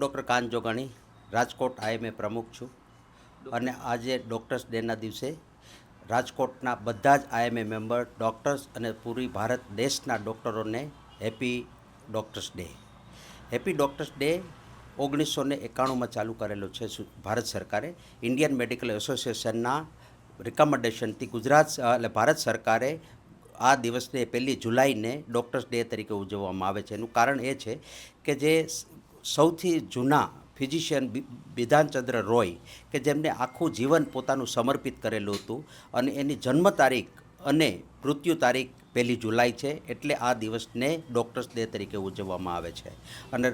Doctor કાન Jogani, Rajkot IMA પ્રમુખ છું. અને આજે ડૉક્ટર્સ ડેના દિવસે રાજકોટના બધા જ આઈએમએ મેમ્બર, ડૉક્ટર્સ અને પૂરી ભારત દેશના ડૉક્ટરોને happy doctors day. Happy doctors day ઓગણીસો ને એકાણુંમાં ચાલુ કરેલો છે ભારત સરકારે. ઇન્ડિયન મેડિકલ એસોસિએશનના રિકમેન્ડેશનથી ગુજરાત એટલે ભારત સરકારે આ દિવસને પહેલી જુલાઈને ડૉક્ટર્સ ડે તરીકે ઉજવવામાં આવે છે. એનું કારણ એ છે કે જે સૌથી જૂના ફિઝિશિયન બિધાનચંદ્ર રોય કે જેમને આખું જીવન પોતાનું સમર્પિત કરેલું હતું અને એની જન્મ તારીખ અને મૃત્યુ તારીખ પહેલી જુલાઈ છે એટલે આ દિવસને ડૉક્ટર્સ ડે તરીકે ઉજવવામાં આવે છે. અને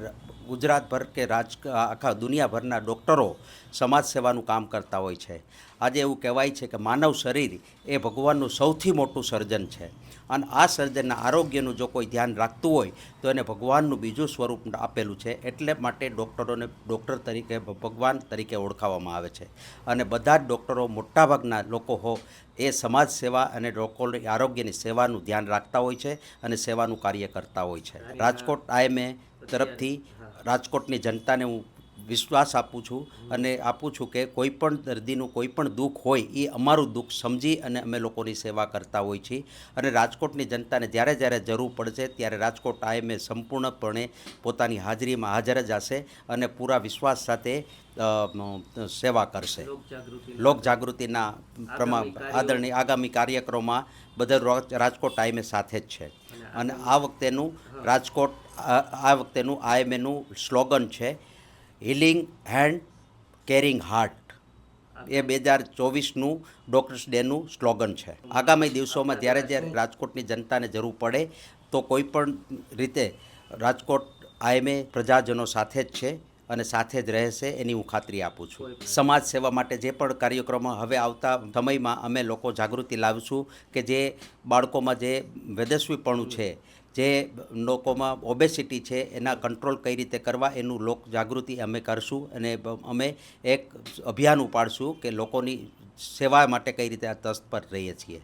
ગુજરાતભર કે રાજ આખા દુનિયાભરના ડૉક્ટરો સમાજ સેવાનું કામ કરતા હોય છે. આજે એવું કહેવાય છે કે માનવ શરીર એ ભગવાનનું સૌથી મોટું સર્જન છે. અને આ સર્જનના આરોગ્યનું જો કોઈ ધ્યાન રાખતું હોય તો એને ભગવાનનું બીજું સ્વરૂપ આપેલું છે. એટલે માટે ડૉક્ટરોને ડૉક્ટર તરીકે ભગવાન તરીકે ઓળખાવવામાં આવે છે. અને બધા જ ડૉક્ટરો મોટાભાગના લોકો હો એ સમાજ સેવા અને લોકોની આરોગ્યની સેવાનું ધ્યાન રાખતા હોય છે અને સેવાનું કાર્ય કરતા હોય છે. રાજકોટ આઈએમએ તરફથી રાજકોટની જનતાને હું વિશ્વાસ આપું છું અને આપું છું કે કોઈ પણ દર્દીનું કોઈ પણ દુઃખ હોય એ અમારું દુઃખ સમજી અને અમે લોકોની સેવા કરતા હોય છીએ. અને રાજકોટની જનતાને જ્યારે જ્યારે જરૂર પડશે ત્યારે રાજકોટ આઈએમએ સંપૂર્ણપણે પોતાની હાજરીમાં હાજર જ હશે અને પૂરા વિશ્વાસ સાથે સેવા કરશે. લોક જાગૃતિના પ્રમાણ આદરણીય આગામી કાર્યક્રમોમાં બધા રાજકોટ આઈએમએ સાથે જ છે. અને આ વખતેનું રાજકોટ આ આ વખતેનું આઈએમએનું સ્લોગન છે હિલિંગ હેન્ડ કેરિંગ હાર્ટ. એ બે હજાર ચોવીસનું ડૉક્ટર્સ ડેનું સ્લોગન છે. આગામી દિવસોમાં જ્યારે જ્યારે રાજકોટની જનતાને જરૂર પડે, તો કોઈ પણ રીતે રાજકોટ આઈએમએ પ્રજાજનો સાથે જ છે. અને સાથે જ રહેશે એની હું ખાતરી આપું છું. સમાજ સેવા માટે જે પણ કાર્યક્રમો હવે આવતા સમયમાં અમે લોકો જાગૃતિ લાવીશું કે જે બાળકોમાં જે વેદસ્વીપણું છે જે લોકોમાં ઓબેસિટી છે એના કંટ્રોલ કઈ રીતે કરવા એનું લોક જાગૃતિ અમે કરશું અને અમે એક અભિયાન ઉપાડશું કે લોકોની સેવા માટે કઈ રીતે આ તસ્પર રહીએ છીએ.